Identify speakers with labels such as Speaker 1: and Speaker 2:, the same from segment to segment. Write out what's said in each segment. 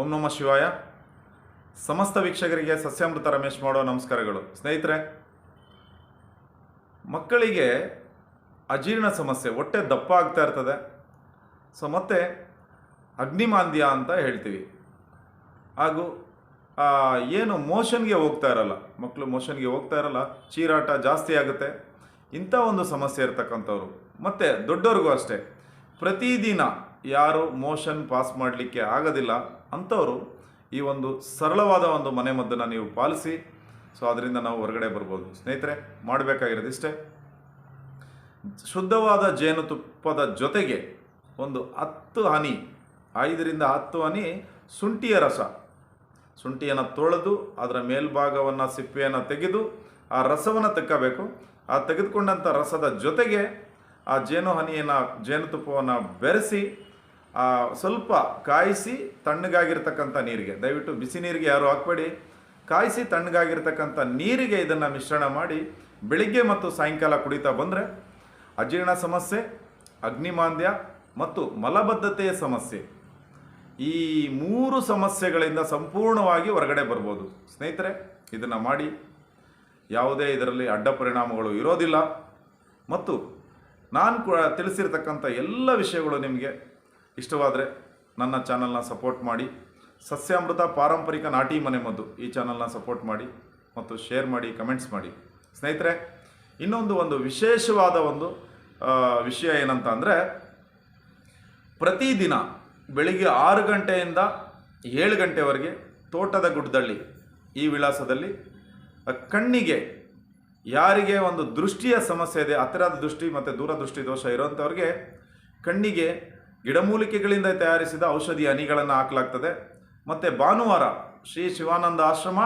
Speaker 1: ಓಂ ನಮ ಶಿವಾಯ. ಸಮಸ್ತ ವೀಕ್ಷಕರಿಗೆ ಸಸ್ಯಾಮೃತ ರಮೇಶ್ ಮಾಡೋ ನಮಸ್ಕಾರಗಳು. ಸ್ನೇಹಿತರೆ, ಮಕ್ಕಳಿಗೆ ಅಜೀರ್ಣ ಸಮಸ್ಯೆ, ಹೊಟ್ಟೆ ದಪ್ಪ ಆಗ್ತಾ ಇರ್ತದೆ. ಸೊ ಮತ್ತೆ ಅಗ್ನಿಮಾಂದ್ಯ ಅಂತ ಹೇಳ್ತೀವಿ. ಹಾಗೂ ಏನು ಮೋಷನ್ಗೆ ಹೋಗ್ತಾ ಇರಲ್ಲ. ಮಕ್ಕಳು ಮೋಷನ್ಗೆ ಹೋಗ್ತಾ ಇರಲ್ಲ, ಚೀರಾಟ ಜಾಸ್ತಿ ಆಗುತ್ತೆ. ಇಂಥ ಒಂದು ಸಮಸ್ಯೆ ಇರ್ತಕ್ಕಂಥವ್ರು. ಮತ್ತು ದೊಡ್ಡವ್ರಿಗೂ ಅಷ್ಟೇ. ಪ್ರತಿದಿನ ಯಾರು ಮೋಷನ್ ಪಾಸ್ ಮಾಡಲಿಕ್ಕೆ ಆಗೋದಿಲ್ಲ. ಅಂಥವರು ಈ ಒಂದು ಸರಳವಾದ ಒಂದು ಮನೆಮದ್ದನ್ನು ನೀವು ಪಾಲಿಸಿ, ಸೊ ಅದರಿಂದ ನಾವು ಹೊರಗಡೆ ಬರ್ಬೋದು. ಸ್ನೇಹಿತರೆ, ಮಾಡಬೇಕಾಗಿರೋದು ಇಷ್ಟೇ. ಶುದ್ಧವಾದ ಜೇನುತುಪ್ಪದ ಜೊತೆಗೆ ಒಂದು ಹತ್ತು ಹನಿ, ಐದರಿಂದ ಹತ್ತು ಹನಿ ಶುಂಠಿಯ ರಸ. ಶುಂಠಿಯನ್ನು ತೊಳೆದು ಅದರ ಮೇಲ್ಭಾಗವನ್ನು ಸಿಪ್ಪೆಯನ್ನು ತೆಗೆದು ಆ ರಸವನ್ನು ತೆಕ್ಕಬೇಕು. ಆ ತೆಗೆದುಕೊಂಡಂಥ ರಸದ ಜೊತೆಗೆ ಆ ಜೇನು ಹನಿಯನ್ನು ಜೇನುತುಪ್ಪವನ್ನು ಬೆರೆಸಿ ಸ್ವಲ್ಪ ಕಾಯಿಸಿ ತಣ್ಣಗಾಗಿರ್ತಕ್ಕಂಥ ನೀರಿಗೆ, ದಯವಿಟ್ಟು ಬಿಸಿ ನೀರಿಗೆ ಯಾರು ಹಾಕಬೇಡಿ. ಕಾಯಿಸಿ ತಣ್ಣಗಾಗಿರ್ತಕ್ಕಂಥ ನೀರಿಗೆ ಇದನ್ನು ಮಿಶ್ರಣ ಮಾಡಿ ಬೆಳಿಗ್ಗೆ ಮತ್ತು ಸಾಯಂಕಾಲ ಕುಡಿತಾ ಬಂದರೆ ಅಜೀರ್ಣ ಸಮಸ್ಯೆ, ಅಗ್ನಿಮಾಂದ್ಯ ಮತ್ತು ಮಲಬದ್ಧತೆಯ ಸಮಸ್ಯೆ. ಈ ಮೂರು ಸಮಸ್ಯೆಗಳಿಂದ ಸಂಪೂರ್ಣವಾಗಿ ಹೊರಗಡೆ ಬರ್ಬೋದು. ಸ್ನೇಹಿತರೆ, ಇದನ್ನು ಮಾಡಿ. ಯಾವುದೇ ಇದರಲ್ಲಿ ಅಡ್ಡ ಪರಿಣಾಮಗಳು ಇರೋದಿಲ್ಲ. ಮತ್ತು ನಾನು ಕೂಡ ತಿಳಿಸಿರ್ತಕ್ಕಂಥ ಎಲ್ಲ ವಿಷಯಗಳು ನಿಮಗೆ ಇಷ್ಟವಾದರೆ ನನ್ನ ಚಾನಲ್ನ ಸಪೋರ್ಟ್ ಮಾಡಿ. ಸಸ್ಯಾಮೃತ ಪಾರಂಪರಿಕ ನಾಟಿ ಮನೆಮದ್ದು ಈ ಚಾನಲ್ನ ಸಪೋರ್ಟ್ ಮಾಡಿ ಮತ್ತು ಶೇರ್ ಮಾಡಿ ಕಮೆಂಟ್ಸ್ ಮಾಡಿ. ಸ್ನೇಹಿತರೆ, ಇನ್ನೊಂದು ಒಂದು ವಿಶೇಷವಾದ ಒಂದು ವಿಷಯ ಏನಂತ ಅಂದರೆ, ಪ್ರತಿದಿನ ಬೆಳಿಗ್ಗೆ ಆರು ಗಂಟೆಯಿಂದ ಏಳು ಗಂಟೆವರೆಗೆ ತೋಟದ ಗುಡ್ಡದಳ್ಳಿ ಈ ವಿಳಾಸದಲ್ಲಿ ಕಣ್ಣಿಗೆ ಯಾರಿಗೆ ಒಂದು ದೃಷ್ಟಿಯ ಸಮಸ್ಯೆ ಇದೆ, ಹತ್ತಿರದ ದೃಷ್ಟಿ ಮತ್ತು ದೂರದೃಷ್ಟಿ ದೋಷ ಇರೋಂಥವ್ರಿಗೆ ಕಣ್ಣಿಗೆ ಗಿಡಮೂಲಿಕೆಗಳಿಂದ ತಯಾರಿಸಿದ ಔಷಧಿ ಹನಿಗಳನ್ನು ಹಾಕಲಾಗ್ತದೆ. ಮತ್ತು ಭಾನುವಾರ ಶ್ರೀ ಶಿವಾನಂದ ಆಶ್ರಮ,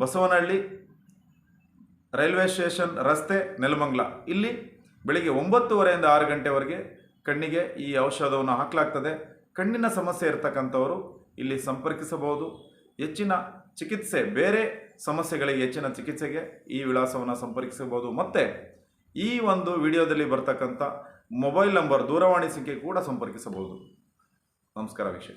Speaker 1: ಬಸವನಹಳ್ಳಿ ರೈಲ್ವೆ ಸ್ಟೇಷನ್ ರಸ್ತೆ ನೆಲಮಂಗ್ಲ. ಇಲ್ಲಿ ಬೆಳಿಗ್ಗೆ ಒಂಬತ್ತುವರೆಯಿಂದ ಆರು ಗಂಟೆವರೆಗೆ ಕಣ್ಣಿಗೆ ಈ ಔಷಧವನ್ನು ಹಾಕಲಾಗ್ತದೆ. ಕಣ್ಣಿನ ಸಮಸ್ಯೆ ಇರತಕ್ಕಂಥವರು ಇಲ್ಲಿ ಸಂಪರ್ಕಿಸಬಹುದು. ಹೆಚ್ಚಿನ ಚಿಕಿತ್ಸೆ, ಬೇರೆ ಸಮಸ್ಯೆಗಳಿಗೆ ಹೆಚ್ಚಿನ ಚಿಕಿತ್ಸೆಗೆ ಈ ವಿಳಾಸವನ್ನು ಸಂಪರ್ಕಿಸಬಹುದು. ಮತ್ತು ಈ ಒಂದು ವಿಡಿಯೋದಲ್ಲಿ ಬರ್ತಕ್ಕಂಥ ಮೊಬೈಲ್ ನಂಬರ್ ದೂರವಾಣಿ ಸಂಖ್ಯೆ ಕೂಡ ಸಂಪರ್ಕಿಸಬಹುದು. ನಮಸ್ಕಾರ ವೀಕ್ಷಕ